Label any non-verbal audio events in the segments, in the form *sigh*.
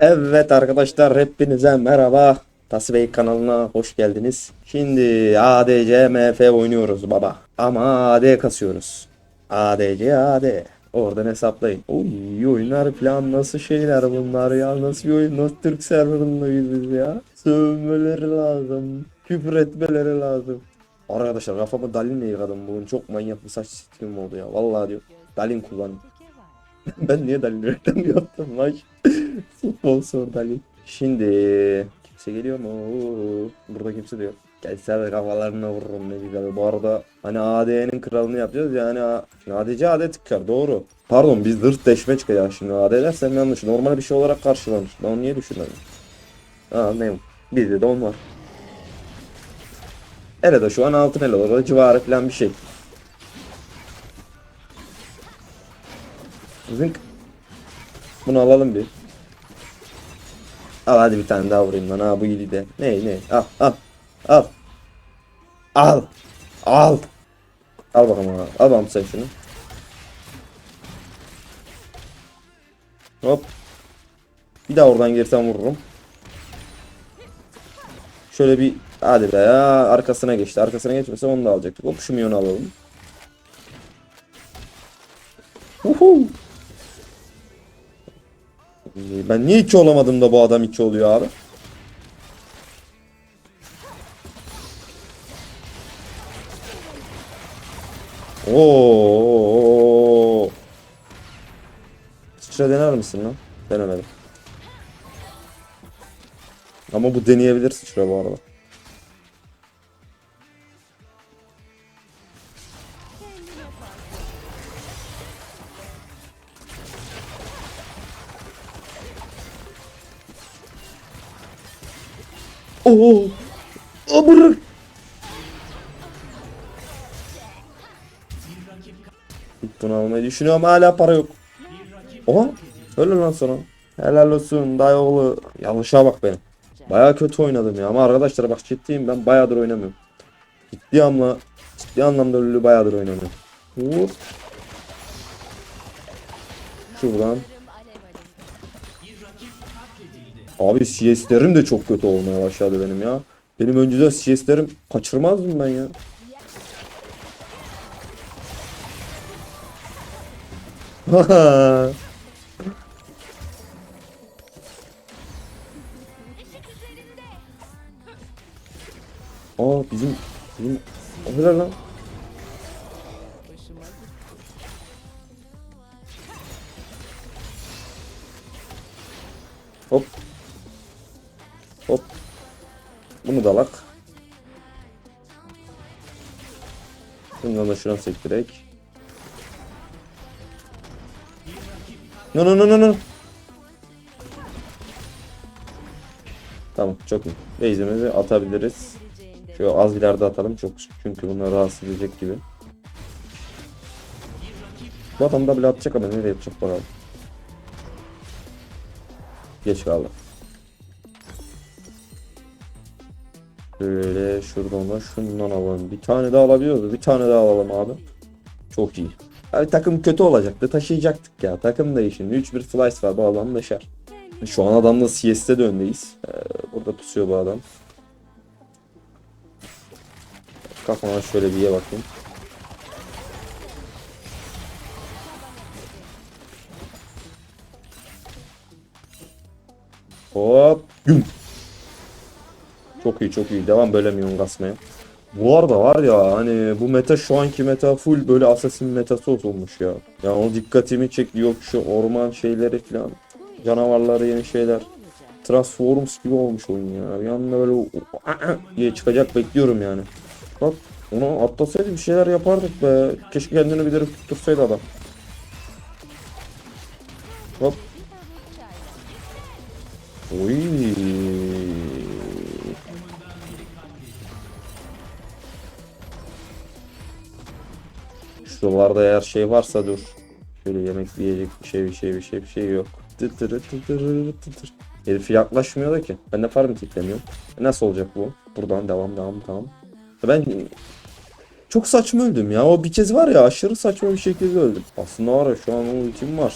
Evet arkadaşlar hepinize merhaba. Tasbih kanalına hoş geldiniz. Şimdi ADC MF oynuyoruz baba. Ama AD kasıyoruz. ADC AD. Oradan hesaplayın. Oy oyunlar falan nasıl şeyler bunlar ya. Nasıl bir oyun? Nasıl Türk serverındayız biz ya. Sövmeleri lazım. Küfür etmeleri lazım. Arkadaşlar kafamı Dalin'le yıkadım bugün. Çok manyak bir saç stilim oldu ya. Vallahi diyor. Dalin kullan. *laughs* ben niye Dalin reklam yaptım lan? *laughs* Sponsor Dalin. Şimdi kimse geliyor mu? Burada kimse de yok. Gelse de kafalarına vururum ne güzel. Bu arada hani AD'nin kralını yapacağız yani ADC AD tıkar doğru. Pardon biz zırt deşme çıkacak şimdi AD dersem yanlış. Normal bir şey olarak karşılanır. Ben onu niye düşünmedim? Ha ne? Bizde de on var. Ele şu an altın el olur. Civarı falan bir şey. Zınk. Bunu alalım bir. Al hadi bir tane daha vurayım lan. Ha bu iyiydi de. Ne ne? Al al. Al. Al. Al. Al bakalım abi. Al bakalım sen şunu. Hop. Bir daha oradan girsem vururum. Şöyle bir hadi be ya arkasına geçti. Arkasına geçmese onu da alacaktık. Hop şu alalım. Uhu. Ben niye iki olamadım da bu adam iki oluyor abi? Oo. Sıçra dener misin lan? Denemedim. Ama bu deneyebilir sıçra bu arada. Oo. Bunu almayı düşünüyorum hala para yok. Oha. Öyle lan sana. Helal olsun dayıoğlu. Yanlışa bak benim. Baya kötü oynadım ya ama arkadaşlar bak ciddiyim ben bayağıdır oynamıyorum. Ciddi anla ciddi anlamda ölü bayağıdır oynamıyorum. Hop. Şuradan. Abi CS'lerim de çok kötü olmaya başladı benim ya. Benim önceden CS'lerim kaçırmazdım ben ya. *laughs* Aa bizim bizim o ne lan? Hop. Bunu da alak. Bundan da şuna sektirek. No no no no no. Tamam çok iyi. Base'imizi atabiliriz. Şöyle az ileride atalım çok çünkü bunlar rahatsız edecek gibi. Bu adam da bile atacak ama nereye atacak bakalım. Geç kaldı. Böyle şuradan da şundan alalım. Bir tane daha alabiliyoruz. Bir tane daha alalım abi. Çok iyi. Abi takım kötü olacaktı. Taşıyacaktık ya. Takım değişimi. 3-1 slice var. Bu adam deşer. Şu an adamla CS'de de öndeyiz. Ee, burada pusuyor bu adam. Kafama şöyle bir ye bakayım. Hop. Güm. Çok iyi çok iyi. Devam böyle minyon kasmaya. Bu arada var ya hani bu meta şu anki meta full böyle assassin metası olmuş ya. Ya o dikkatimi çekti. Yok şu orman şeyleri falan. Canavarları yeni şeyler. Transformers gibi olmuş oyun ya. Bir böyle *clears throat* diye çıkacak bekliyorum yani. Bak onu atlasaydı bir şeyler yapardık be. Keşke kendini bir tuttursaydı adam. Hop. Oy. Şuralarda eğer şey varsa dur. Şöyle yemek yiyecek bir şey bir şey bir şey bir şey yok. Tıtırı tıtırı tıtır. Herif yaklaşmıyor da ki. Ben de farm tiklemiyorum. E nasıl olacak bu? Buradan devam devam devam. Ben çok saçma öldüm ya. O bir kez var ya aşırı saçma bir şekilde öldüm. Aslında var ya şu an ultim var.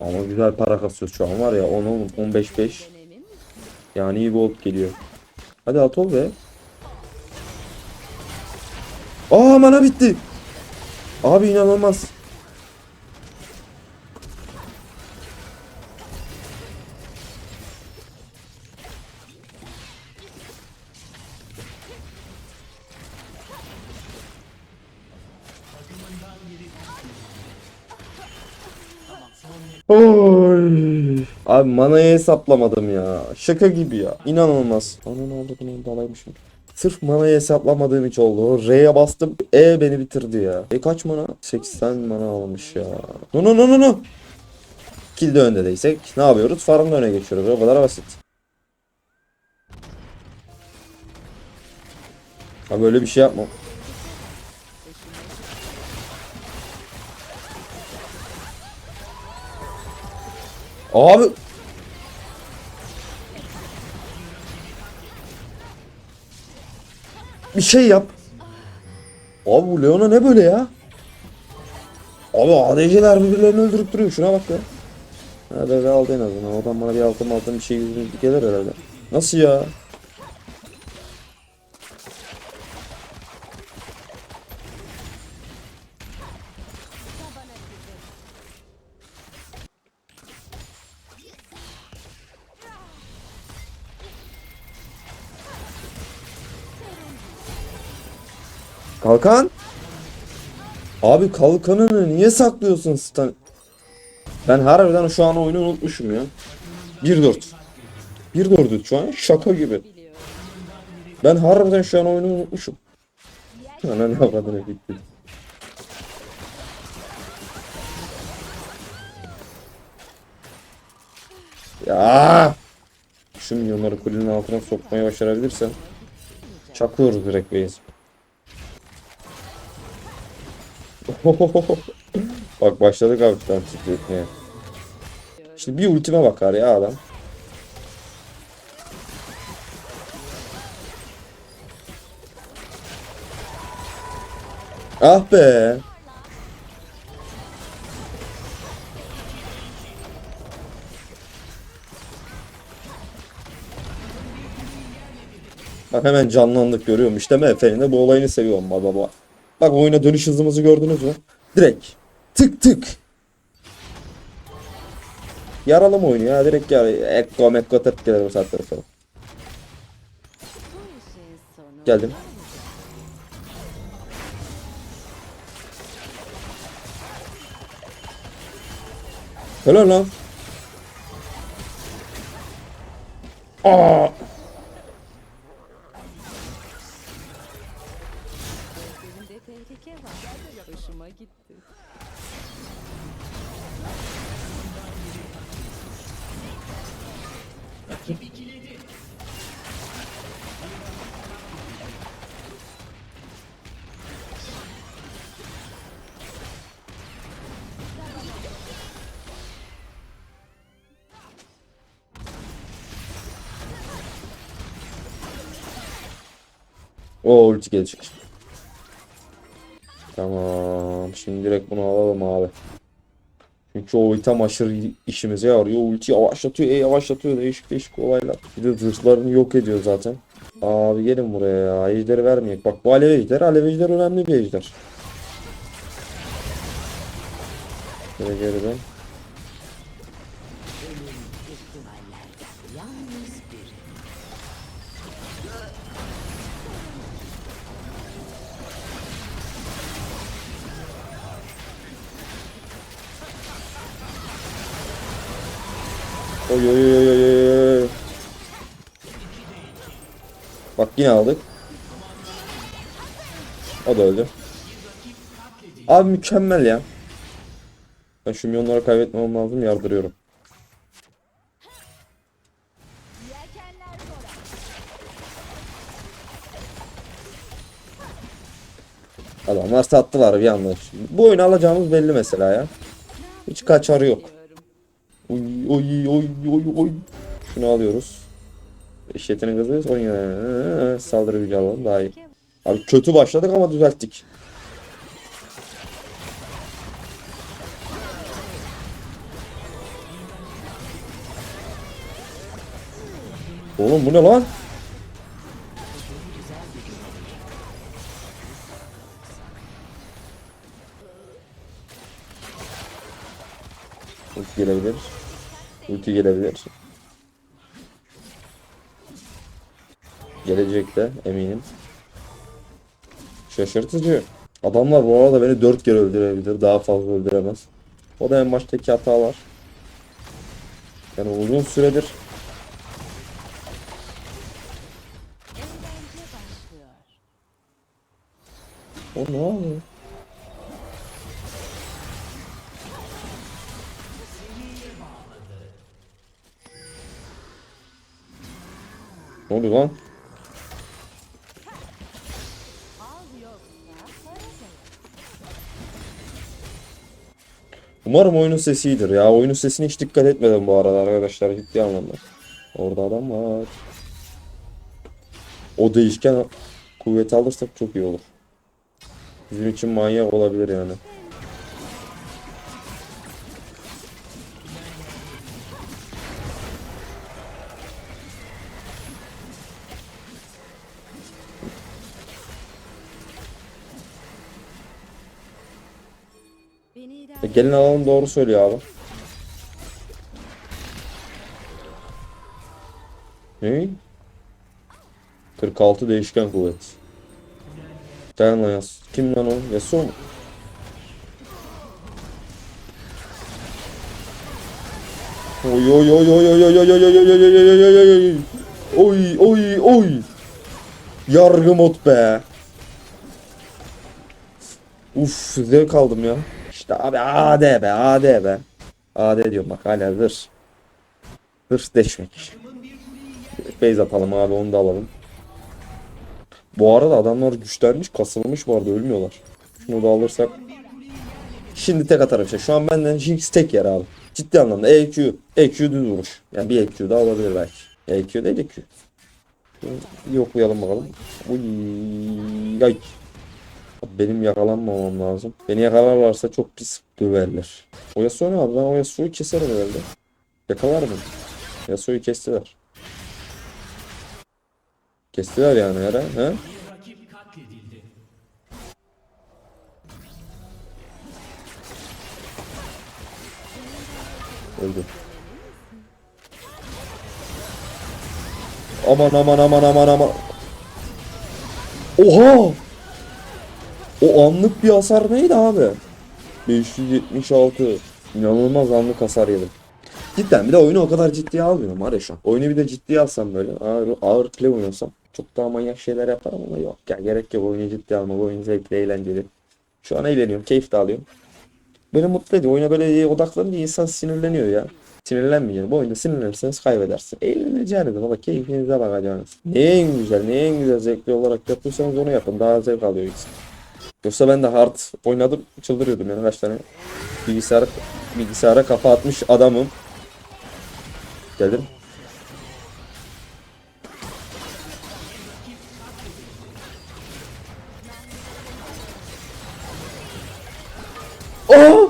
Ama güzel para kasıyoruz şu an var ya 10 10 15 5. Yani iyi bir geliyor. Hadi at ol be. Aa mana bitti. Abi inanılmaz. Abi manayı hesaplamadım ya. Şaka gibi ya. İnanılmaz. Ana ne oldu bunu dalaymışım. Sırf manayı hesaplamadığım için oldu. R'ye bastım. E beni bitirdi ya. E kaç mana? 80 mana almış ya. No no no no no. Kilde öndeysek ne yapıyoruz? Farmda öne geçiyoruz. O kadar basit. Abi böyle bir şey yapma. Abi bir şey yap. Abi bu Leona ne böyle ya? Abi ADC'ler birbirlerini öldürüp duruyor. Şuna bak ya. Hadi aldı en azından. Oradan bana bir altın altın bir şey yüzünü gelir herhalde. Nasıl ya? Kalkan? Abi kalkanını niye saklıyorsun Stan? Ben harbiden şu an oyunu unutmuşum ya. 1-4. 1-4'ü şu an şaka gibi. Ben harbiden şu an oyunu unutmuşum. Ana ne avradını bitti. Ya! Şu milyonları kulenin altına sokmayı başarabilirsen çakıyoruz direkt base. *laughs* Bak başladık hafiften titretmeye. Şimdi bir ultime bakar ya adam. Ah be. Bak hemen canlandık görüyorum. İşte de bu olayını seviyorum baba. Bak oyuna dönüş hızımızı gördünüz mü? Direkt. Tık tık. Yaralım oyunu ya. Direkt yar. Ekko mekko tık gelir bu saatten sonra. Geldim. Helal lan. Aa! O ulti gelecek. Tamam. Şimdi direkt bunu alalım abi. Çünkü o item aşırı işimize yarıyor. Ulti yavaşlatıyor, e yavaşlatıyor. Değişik değişik olaylar. Bir de zırhlarını yok ediyor zaten. Abi gelin buraya ya. Ejderi vermeyek. Bak bu alev ejder. Alev ejder önemli bir ejder. Şöyle geriden. Oy oy oy oy oy. Bak yine aldık. O da öldü. Abi mükemmel ya. Ben şu milyonları kaybetmem lazım yardırıyorum. Adamlar sattılar bir anda. Bu oyunu alacağımız belli mesela ya. Hiç kaçarı yok oy oy oy oy. Şunu alıyoruz. Eşyetini kazanıyoruz. Oyun yani. Ee, saldırı gücü alalım daha iyi. Abi kötü başladık ama düzelttik. Oğlum bu ne lan? Gelebilir. Ulti gelebilir. Gelecek de eminim. Şaşırtıcı. Adamlar bu arada beni 4 kere öldürebilir. Daha fazla öldüremez. O da en baştaki hatalar. Yani uzun süredir. O ne oluyor? Ne oluyor lan? Umarım oyunun sesi iyidir ya. Oyunun sesine hiç dikkat etmedim bu arada arkadaşlar ciddi anlamda. Orada adam var. O değişken kuvveti alırsak çok iyi olur. Bizim için manyak olabilir yani. E, gelin alalım doğru söylüyor abi. Ne? 46 değişken kuvvet. Dayan lan Yas. Kim lan o? Yasuo mu? Oy oy oy oy oy oy oy oy oy oy oy oy oy oy oy oy oy oy Yargı mod be. Uf zevk aldım ya. İşte abi AD be AD be. AD diyorum bak hala zır. Zır deşmek. Base atalım abi onu da alalım. Bu arada adamlar güçlenmiş kasılmış bu arada ölmüyorlar. Şunu da alırsak. Şimdi tek atarım işte. Şu an benden Jinx tek yer abi. Ciddi anlamda EQ. EQ düz vuruş. Yani bir EQ daha olabilir belki. EQ değil EQ. Yoklayalım bakalım. Uy, ay. Benim yakalanmamam lazım. Beni yakalarlarsa çok pis döverler. O Yasuo ne abi? Ben o Yasuo'yu keserim herhalde. Yakalar mı? Yasuo'yu kestiler. Kestiler yani her he? Öldü. Aman aman aman aman aman. Oha! O anlık bir hasar neydi abi? 576. İnanılmaz anlık hasar yedim. Cidden bir de oyunu o kadar ciddiye almıyorum var ya şu an. Oyunu bir de ciddiye alsam böyle ağır, ağır play oynasam çok daha manyak şeyler yaparım ama yok. Ya gerek yok oyunu ciddiye alma. Bu oyun zevkli, eğlenceli. Şu an eğleniyorum, keyif de alıyorum. Beni mutlu ediyor. Oyuna böyle odaklanınca insan sinirleniyor ya. Sinirlenmeyeceksin. Bu oyunda sinirlenirseniz kaybedersin. Eğleneceğiniz ama keyfinize bakacaksınız. Neye en güzel, neye en güzel zevkli olarak yapıyorsanız onu yapın. Daha zevk alıyor insan. Yoksa ben de hard oynadım çıldırıyordum yani kaç tane bilgisayar bilgisayara kafa atmış adamım. Geldim. Aa!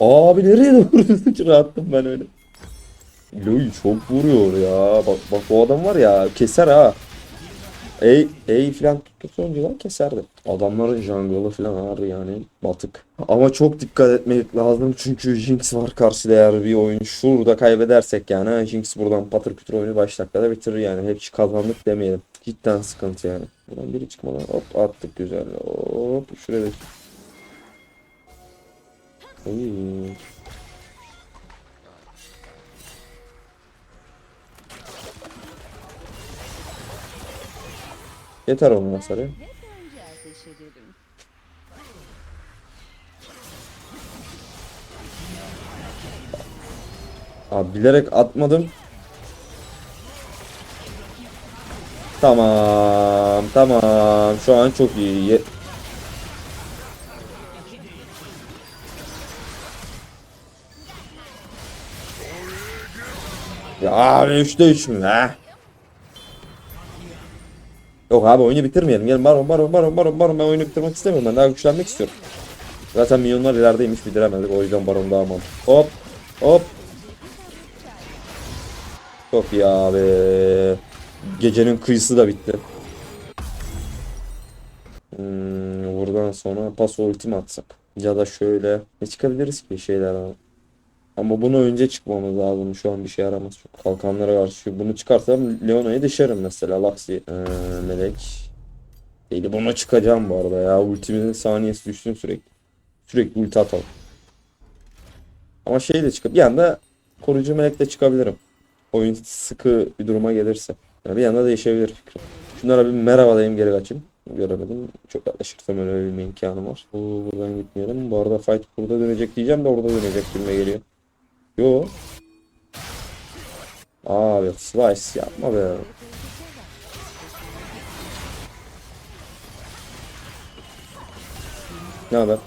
Abi nereye doğru *laughs* sıçra attım ben öyle. Loy çok vuruyor ya. Bak bak o adam var ya keser ha. Ey ey filan tuttukça önceden keserdi. Adamların jungle'ı filan ağır yani batık. Ama çok dikkat etmek lazım çünkü Jinx var karşıda eğer bir oyun şurada kaybedersek yani Jinx buradan patır kütür oyunu 5 dakikada bitirir yani. Hep kazandık demeyelim. Cidden sıkıntı yani. Buradan biri çıkmadan hop attık güzel. Hop şuraya da. Yeter onun hasarı. Abi bilerek atmadım. Tamam, tamam. Şu an çok iyi. Ye- Ya abi 3'te 3 mü ha? Yok abi oyunu bitirmeyelim. Gelin baron baron baron baron baron ben oyunu bitirmek istemiyorum. Ben daha güçlenmek istiyorum. Zaten milyonlar ilerideymiş bildiremedik. O yüzden baron daha mantıklı. Hop. Hop. Çok iyi abi. Gecenin kıyısı da bitti. Hmm, buradan sonra pas ultimi atsak. Ya da şöyle. Ne çıkabiliriz ki şeyler ama bunu önce çıkmamız lazım. Şu an bir şey yaramaz. Çok kalkanlara karşı. Bunu çıkarsam Leona'yı düşerim mesela. Laxi. Ee, melek. Değil bunu çıkacağım bu arada ya. Ultimin saniyesi düşsün sürekli. Sürekli ulti atalım. Ama şey de çıkıp bir anda koruyucu melek de çıkabilirim. Oyun sıkı bir duruma gelirse. Yani bir anda değişebilir fikrim. Şunlara bir merhaba diyeyim geri kaçayım. Göremedim. Çok yaklaşırsam öyle bir imkanım var. Oo, buradan gitmeyelim. Bu arada fight burada dönecek diyeceğim de orada dönecek gibime geliyor. Yo. Abi slice yapma be. Ne haber?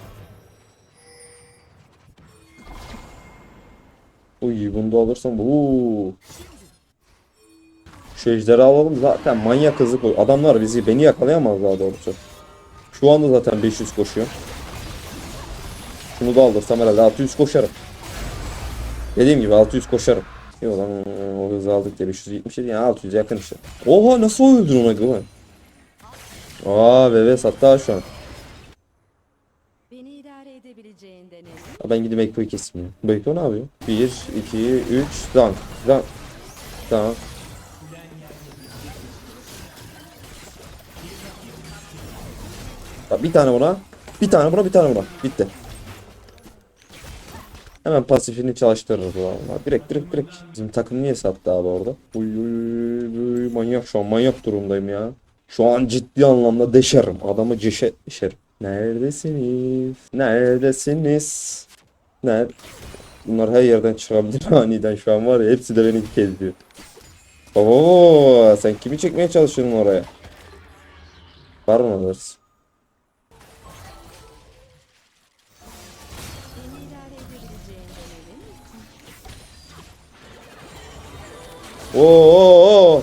Uy bunu da alırsam bu. Şu ejderi alalım zaten manyak hızlı koy. Adamlar bizi beni yakalayamaz daha doğrusu. Şu anda zaten 500 koşuyor. Şunu da alırsam herhalde 600 koşarım. Dediğim gibi 600 koşarım. Yok lan o hızı aldık diye 577 yani 600 yakın işte. Oha nasıl öldün ona güven? Aa bebe sattı ha şu an. Ha, Ben gidip Ekko'yu keseyim ya. Bu Ekko ne yapıyor? 1, 2, 3, dank. Dank. Dank. Ya Bir tane buna. Bir tane buna bir tane buna. Bitti. Hemen pasifini çalıştırırız arada. Direkt direkt direkt. Bizim takım niye sattı abi orada? Uy, uy, uy, manyak şu an manyak durumdayım ya. Şu an ciddi anlamda deşerim. Adamı ceşe deşerim. Neredesiniz? Neredesiniz? Nerede? Bunlar her yerden çıkabilir *laughs* aniden şu an var ya hepsi de beni kezliyor. Oo, sen kimi çekmeye çalışıyorsun oraya? Var mı alırız? Oo.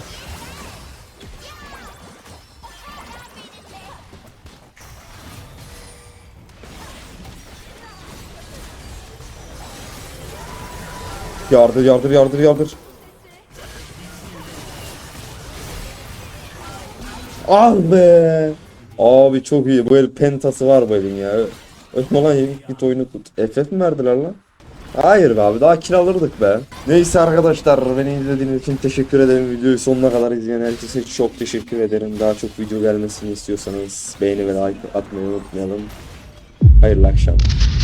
Yardır yardır yardır yardır. Ah be. Abi çok iyi. Bu el pentası var bu elin ya. Ötme lan git oyunu tut. FF mi verdiler lan? Hayır be abi daha kiralırdık be. Neyse arkadaşlar beni izlediğiniz için teşekkür ederim. Videoyu sonuna kadar izleyen herkese çok teşekkür ederim. Daha çok video gelmesini istiyorsanız beğeni ve like atmayı unutmayalım. Hayırlı akşamlar.